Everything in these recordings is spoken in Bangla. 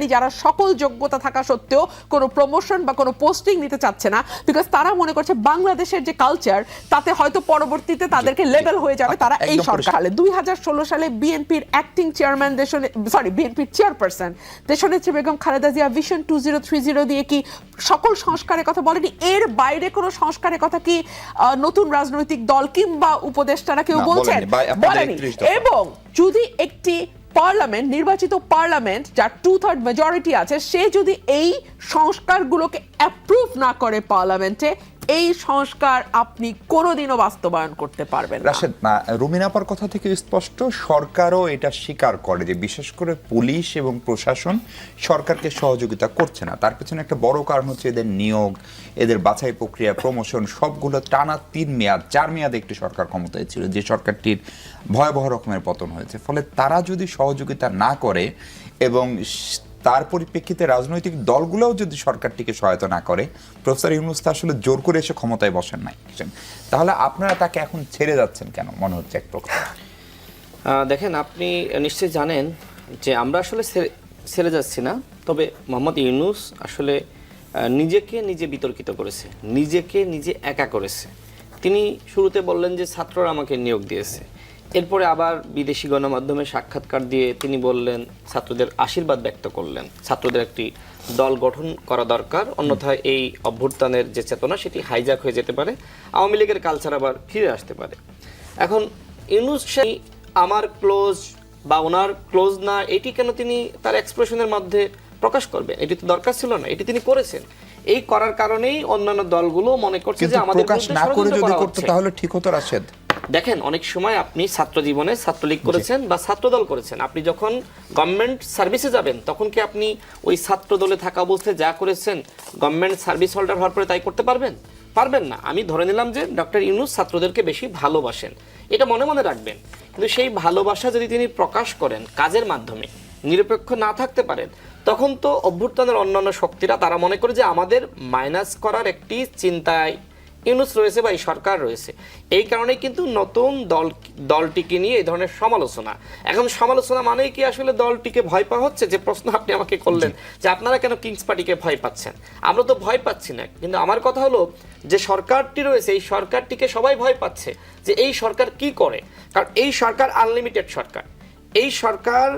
জানি যারা সকল যোগ্যতা থাকা সত্ত্বেও কোনো প্রমোশন বা কোনো পোস্টিং নিতে চাচ্ছে না বিকজ তারা মনে করছে বাংলাদেশের যে কালচার তাতে হয়তো পরবর্তীতে তাদেরকে লেভেল হয়ে যাবে তারা এই সরকার। দুই হাজার ষোলো সালে বিএনপির অ্যাক্টিং চেয়ারম্যান দেশনে সরি বিএনপির চেয়ারপারসন দেশনেত্রী Begum Khaleda Zia vision two zero three zero দিয়ে কি সকল সংস্কারের কথা বলেনি? এর বাইরে কোনো সংস্কারের কথা কি নতুন রাজনৈতিক দল কিংবা উপদেষ্টারা কেউ বলছেন? বলেনি। বা আপনাদের বলেনি। 31 দফা। এবং যদি একটি পার্লামেন্ট, নির্বাচিত পার্লামেন্ট, যার টু থার্ড মেজরিটি আছে, সে যদি এই সংস্কারগুলোকে অ্যাপ্রুভ না করে পার্লামেন্টে এই সংস্কার আপনি কোনোদিনও বাস্তবায়ন করতে পারবেন রাশেদ রুমিনাপার কথা থেকে স্পষ্ট, সরকারও এটা স্বীকার করে যে বিশেষ করে পুলিশ এবং প্রশাসন সরকারকে সহযোগিতা করছে না। তার পেছনে একটা বড় কারণ হচ্ছে এদের নিয়োগ, এদের বাছাই প্রক্রিয়া, প্রমোশন, সবগুলো টানা তিন মেয়াদ, চার মেয়াদে একটি সরকার ক্ষমতায় ছিল, যে সরকারটির ভয়াবহ রকমের পতন হয়েছে। ফলে তারা যদি সহযোগিতা না করে এবং তার পরিপ্রেক্ষিতে রাজনৈতিক দলগুলোও যদি সরকারটিকে সহায়তা না করে, প্রফেসর ইউনুস আসলে জোর করে এসে ক্ষমতায় বসেন নাই। তাহলে আপনারা তাকে এখন ছেড়ে যাচ্ছেন কেন? মনে হচ্ছে এক প্রকার। দেখেন, আপনি নিশ্চয়ই জানেন যে আমরা আসলে ছেড়ে যাচ্ছি না, তবে মোহাম্মদ ইউনুস আসলে নিজেকে নিজে বিতর্কিত করেছে, নিজেকে নিজে একা করেছে। তিনি শুরুতে বললেন যে ছাত্ররা আমাকে নিয়োগ দিয়েছে। এরপরে আবার বিদেশি গণমাধ্যমে সাক্ষাৎকার দিয়ে তিনি বললেন ছাত্রদের আশীর্বাদ ব্যক্ত করলেন। ছাত্রদের একটি দল গঠন করা দরকার। অন্যথায় এই অভ্যুত্থানের যে চেতনা সেটি হাইজাক হয়ে যেতে পারে। আওয়ামী লীগের কালচার আবার ফিরে আসতে পারে। এখন ইউনুস সেই আমার ক্লোজ বা ওনার ক্লোজ না এটি কেন তিনি তার এক্সপ্রেশনের মধ্যে প্রকাশ করবেন? এটি তো দরকার ছিল না এটি তিনি করেছেন। এই করার কারণেই অন্যান্য দলগুলো মনে করছে যে আমাদের প্রকাশ না করে যদি করা করতো। তাহলে ঠিক হতো রাশেদ। দেখেন, অনেক সময় আপনি ছাত্র জীবনে ছাত্রলীগ করেছেন বা ছাত্রদল করেছেন। আপনি যখন গভর্নমেন্ট সার্ভিসে যাবেন, তখন কি আপনি ওই ছাত্র দলে থাকা অবস্থায় যা করেছেন গভর্নমেন্ট সার্ভিস হোল্ডার হওয়ার পরে তাই করতে পারবেন? পারবেন না। আমি ধরে নিলাম যে ডক্টর ইউনুস ছাত্রদেরকে বেশি ভালোবাসেন। এটা মনে মনে রাখবেন। কিন্তু সেই ভালোবাসা যদি তিনি প্রকাশ করেন কাজের মাধ্যমে, নিরপেক্ষ না থাকতে পারেন, তখন তো অভ্যুত্থানের অন্যান্য শক্তিরা তারা মনে করে যে আমাদের মাইনাস করার একটি চিন্তায় ইউনুস রয়েছে বা এই সরকার রয়েছে এই কারণে কিন্তু নতুন দল দলটিকে নিয়ে এই ধরনের সমালোচনা। এখন সমালোচনা মানেই কি আসলে দলটিকে ভয় পাওয়া হচ্ছে? যে প্রশ্ন আপনি আমাকে করলেন যে আপনারা কেন কিংস পার্টিকে ভয় পাচ্ছেন? আমরা তো ভয় পাচ্ছি না। কিন্তু আমার কথা হলো যে সরকারটি রয়েছে এই সরকারটিকে সবাই ভয় পাচ্ছে যে এই সরকার কি করে? কারণ এই সরকার আনলিমিটেড সরকার। এই সরকার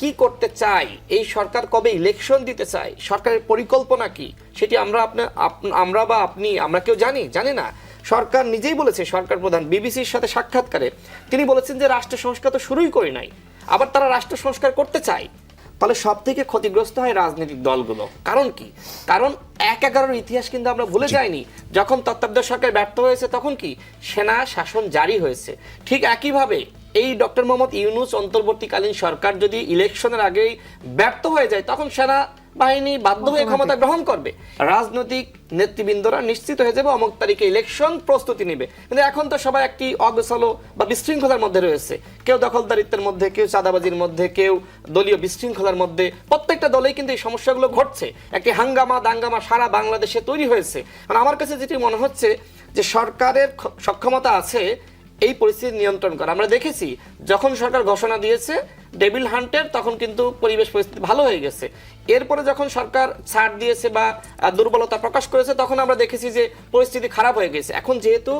কি করতে চাই? এই সরকার কবে ইলেকশন দিতে চাই সরকারের পরিকল্পনা কি? সেটি আমরা আপনার আপ- আমরা বা আপনি আমরা কেউ জানি জানি না। সরকার নিজেই বলেছে সরকার প্রধান বিবিসির সাথে সাক্ষাৎকারে। তিনি বলেছেন যে রাষ্ট্র সংস্কার তো শুরুই করি নাই। আবার তারা রাষ্ট্র সংস্কার করতে চায়। তাহলে সব থেকে ক্ষতিগ্রস্ত হয় রাজনৈতিক দলগুলো। কারণ কি? কারণ এক এগারোর ইতিহাস কিন্তু আমরা ভুলে যাইনি। যখন তত্ত্বাবধায়ক সরকার ব্যর্থ হয়েছে তখন কি? সেনা শাসন জারি হয়েছে। ঠিক একইভাবে এই ডক্টর মোহাম্মদ ইউনুস অন্তর্বর্তীকালীন সরকার যদি ইলেকশনের আগেই ব্যর্থ হয়ে যায় তখন সেনা বাহিনী বাধ্য হয়ে ক্ষমতা গ্রহণ করবে। রাজনৈতিক নেতৃবৃন্দরা নিশ্চিত হয়ে যাবে অমুক তারিখে ইলেকশন প্রস্তুতি নেবে। কিন্তু এখন তো সবাই একটি অগোছালো বা বিশৃঙ্খলার মধ্যে রয়েছে। কেউ দখলদারিত্বের মধ্যে কেউ চাঁদাবাজির মধ্যে কেউ দলীয় বিশৃঙ্খলার মধ্যে। প্রত্যেকটা দলেই কিন্তু এই সমস্যাগুলো ঘটছে। একটি হাঙ্গামা দাঙ্গামা সারা বাংলাদেশে তৈরি হয়েছে। মানে আমার কাছে যেটি মনে হচ্ছে যে সরকারের সক্ষমতা আছে এই পরিস্থিতি নিয়ন্ত্রণ করা। আমরা দেখেছি যখন সরকার ঘোষণা দিয়েছে ডেভিল হান্টের তখন কিন্তু পরিবেশ পরিস্থিতি ভালো হয়ে গেছে। এরপরে যখন সরকার ছাড় দিয়েছে বা দুর্বলতা প্রকাশ করেছে, তখন আমরা দেখেছি যে পরিস্থিতি খারাপ হয়ে গেছে। এখন যেহেতু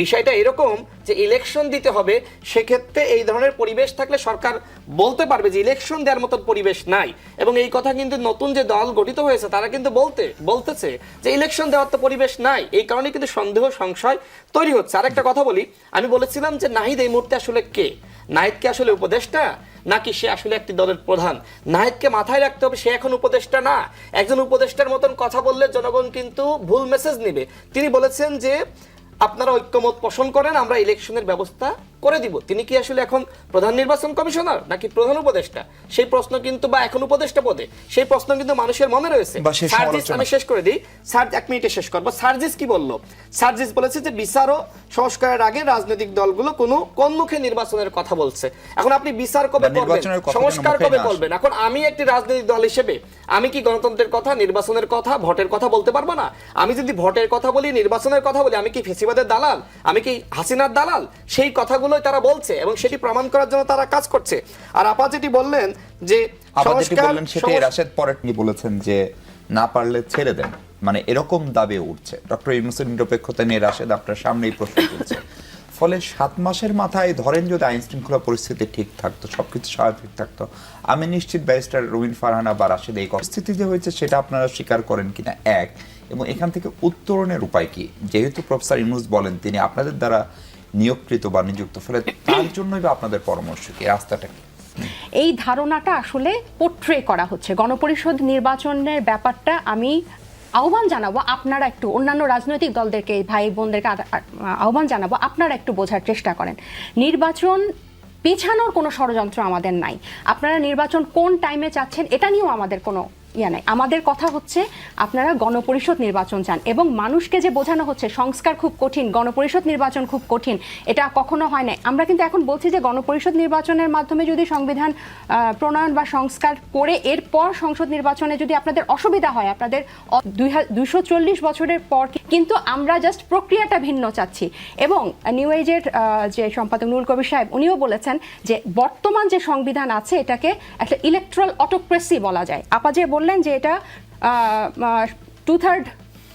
বিষয়টা এরকম যে ইলেকশন দিতে হবে, সেক্ষেত্রে এই ধরনের পরিবেশ থাকলে সরকার বলতে পারবে যে ইলেকশন দেওয়ার মতন পরিবেশ নাই। এবং এই কথা কিন্তু নতুন যে দল গঠিত হয়েছে, তারা কিন্তু বলতে, বলতেছে যে ইলেকশন দেওয়ার তো পরিবেশ নাই। এই কারণে কিন্তু সন্দেহ সংশয় তৈরি হচ্ছে। আরেকটা কথা বলি, আমি বলেছিলাম যে নাহিদ এই মুহূর্তে আসলে কে? নাহিদ কি আসলে উপদেষ্টা? নাকি সে আসলে একটি দলের প্রধান? নাহিদকে মাথায় রাখতে হবে, সে এখন উপদেষ্টা না। একজন উপদেষ্টার মতন কথা বললে জনগণ কিন্তু ভুল মেসেজ নেবে। তিনি বলেছেন যে, আপনারা ঐক্যমত পোষণ করেন, আমরা ইলেকশনের ব্যবস্থা করে দিব। তিনি কি আসলে এখন প্রধান নির্বাচন কমিশনার নাকি প্রধান উপদেষ্টা? সেই প্রশ্ন কিন্তু বা এখন উপদেষ্টা পদে সেই প্রশ্ন কিন্তু মানুষের মনে রয়েছে। সার্জিস আমি শেষ করে দিই। স্যার এক মিনিটে শেষ করব। সার্জিস কি বলল? সার্জিস বলেছে যে বিচার ও সংস্কারের আগে রাজনৈতিক দলগুলো কোনো কোন মুখে নির্বাচনের কথা বলছে। এখন আপনি বিচার কবে করবেন? সংস্কার কবে বলবেন এখন আমি একটি রাজনৈতিক দল হিসেবে আমি কি গণতন্ত্রের কথা নির্বাচনের কথা ভোটের কথা বলতে পারব না? আমি যদি ভোটের কথা বলি নির্বাচনের কথা বলি আমি কি ফেসিবাদের দালাল? আমি কি হাসিনার দালাল? সেই কথাগুলোই তারা বলছে এবং সেটি প্রমাণ করার জন্য তারা কাজ করছে। আর আপা যেটি বললেন যে সংস্কার- বললেন সেটি রাশেদ পরে তিনি বলেছেন যে না পারলে ছেড়ে দেন। মানে এরকম দাবি উঠছে। ডক্টর ইউনুসের নিরপেক্ষতা নিয়ে রাশেদ আপনার সামনেই প্রশ্ন তুলছে। ফলে সাত মাসের মাথায় ধরেন যদি আইন শৃঙ্খলা পরিস্থিতি ঠিক থাকতো সবকিছু স্বাভাবিক থাকতো আমি নিশ্চিত ব্যারিস্টার রবিন ফারহানা বা রাশেদ এই পরিস্থিতি যে হয়েছে সেটা আপনারা স্বীকার করেন কিনা? এক এবং এখান থেকে উত্তরণের উপায় কি? যেহেতু প্রফেসর ইউনুস বলেন তিনি আপনাদের দ্বারা নিয়োগকৃত বা নিযুক্ত। ফলে তার জন্যই বা আপনাদের পরামর্শ কি? রাস্তাটা কি? এই ধারণাটা আসলে পোট্রে করা হচ্ছে। গণপরিষদ নির্বাচনের ব্যাপারটা আমি আহ্বান জানাব আপনারা একটু, অন্যান্য রাজনৈতিক দলদেরকে, ভাই বোনদেরকে আহ্বান জানাব, আপনারা একটু বোঝার চেষ্টা করেন। নির্বাচন পেছানোর কোনো ষড়যন্ত্র আমাদের নাই। আপনারা নির্বাচন কোন টাইমে চাচ্ছেন, এটা নিয়েও আমাদের কোনো ইয়া নাই। আমাদের কথা হচ্ছে আপনারা গণপরিষদ নির্বাচন চান এবং মানুষকে যে বোঝানো হচ্ছে সংস্কার খুব কঠিন, গণপরিষদ নির্বাচন খুব কঠিন, এটা কখনো হয় নাই। আমরা কিন্তু এখন বলছি যে গণপরিষদ নির্বাচনের মাধ্যমে যদি সংবিধান প্রণয়ন বা সংস্কার করে এরপর সংসদ নির্বাচনে যদি আপনাদের অসুবিধা হয়, আপনাদের দুইশো চল্লিশ বছরের পর কিন্তু আমরা জাস্ট প্রক্রিয়াটা ভিন্ন চাচ্ছি। এবং নিউ এজের যে সম্পাদক নুরুল কবির সাহেব, উনিও বলেছেন যে বর্তমান যে সংবিধান আছে, এটাকে একটা ইলেকট্রাল অটোক্রেসি বলা যায়। আপা যে বললেন যে এটা টু থার্ড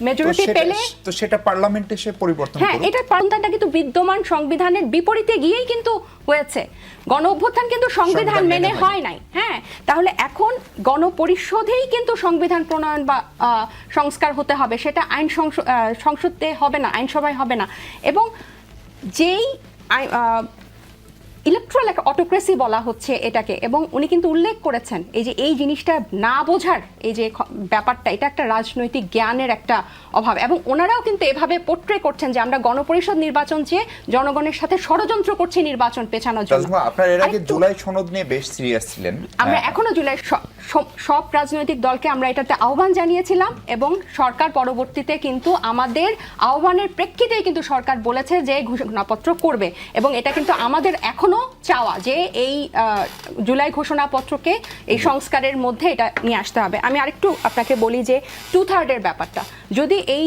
মেজরিটি পেলে তো সেটা পার্লামেন্টে সে পরিবর্তন হ্যাঁ। এটার কিন্তু বিদ্যমান সংবিধানের বিপরীতে গিয়েই কিন্তু হয়েছে। গণ অভ্যুত্থান কিন্তু সংবিধান মেনে হয় নাই। হ্যাঁ তাহলে এখন গণপরিষদেই কিন্তু সংবিধান প্রণয়ন বা সংস্কার হতে হবে। সেটা আইন সংসদে হবে না আইনসভায় হবে না। এবং যেই ইলেকট্রাল একটা অটোক্রেসি বলা হচ্ছে এটাকে এবং উনি কিন্তু উল্লেখ করেছেন এই যে এই জিনিসটা না বোঝার এই যে ব্যাপারটা এটা একটা রাজনৈতিক জ্ঞানের একটা অভাব। এবং ওনারাও কিন্তু এভাবে পোট্রে করছেন যে আমরা গণপরিষদ নির্বাচন চেয়ে জনগণের সাথে ষড়যন্ত্র করছি নির্বাচন পেছানোর জন্য। আপনার এর আগে জুলাই সনদ নিয়ে বেশ সিরিয়াস ছিলেন। আমরা হ্যাঁ। এখনও জুলাই সব রাজনৈতিক দলকে আমরা এটাতে আহ্বান জানিয়েছিলাম এবং সরকার পরবর্তীতে কিন্তু আমাদের আহ্বানের প্রেক্ষিতেই কিন্তু সরকার বলেছে যে ঘোষণাপত্র করবে এবং এটা কিন্তু আমাদের এখনও চাওয়া যে এই জুলাই ঘোষণাপত্রকে এই সংস্কারের মধ্যে এটা নিয়ে আসতে হবে। আমি আরেকটু আপনাকে বলি যে টু থার্ডের ব্যাপারটা। যদি এই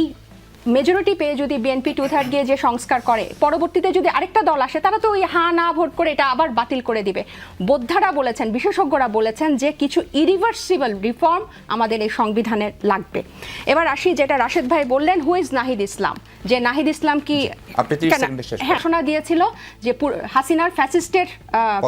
মেজরিটি পেয়ে যদি বিএনপি টু থার্ড গিয়ে যে সংস্কার করে পরবর্তীতে যদি আরেকটা দল আসে তারা তো ওই হা না ভোট করে এটা আবার বাতিল করে দিবে। বোদ্ধারা বলেছেন বিশেষজ্ঞরা বলেছেন যে কিছু ইরিভার্সিবল রিফর্ম আমাদের এই সংবিধানে লাগবে। এবার আসি যেটা রাশেদ ভাই বললেন হু ইজ নাহিদ ইসলাম যে নাহিদ ইসলাম কি আপনি 30 কেন- সেকেন্ডে শেষ করুন। হ্যাঁ ঘোষণা দিয়েছিল যে হাসিনার ফ্যাসিস্টের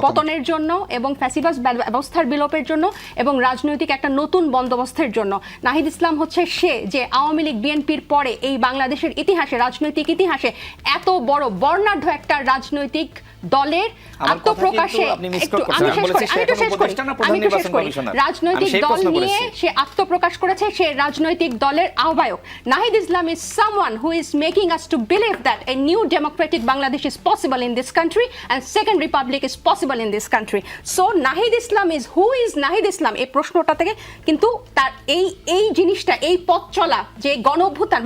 পতনের জন্য এবং ফ্যাসিবাস ব্যবস্থার বিলোপের জন্য এবং রাজনৈতিক একটা নতুন বন্দোবস্তের জন্য। নাহিদ ইসলাম হচ্ছে সে যে আওয়ামী লীগ বিএনপির পরে এই বাংলাদেশের ইতিহাসে রাজনৈতিক ইতিহাসে এত বড় বর্ণাঢ্য একটা রাজনৈতিক দলের আত্মপ্রকাশে। আমি আমি শেষ করি আমি একটু শেষ করি আমি একটু শেষ করি। রাজনৈতিক দল নিয়ে সে আত্মপ্রকাশ করেছে সে রাজনৈতিক দলের আহ্বায়ক। Nahid Islam is someone who is making us to believe that a new democratic Bangladesh is possible in this country and second republic is possible in this country so Nahid Islam is who is Nahid Islam? এই প্রশ্নটা থেকে কিন্তু তার এই এই জিনিসটা এই পথ চলা যে গণ অভ্যুত্থান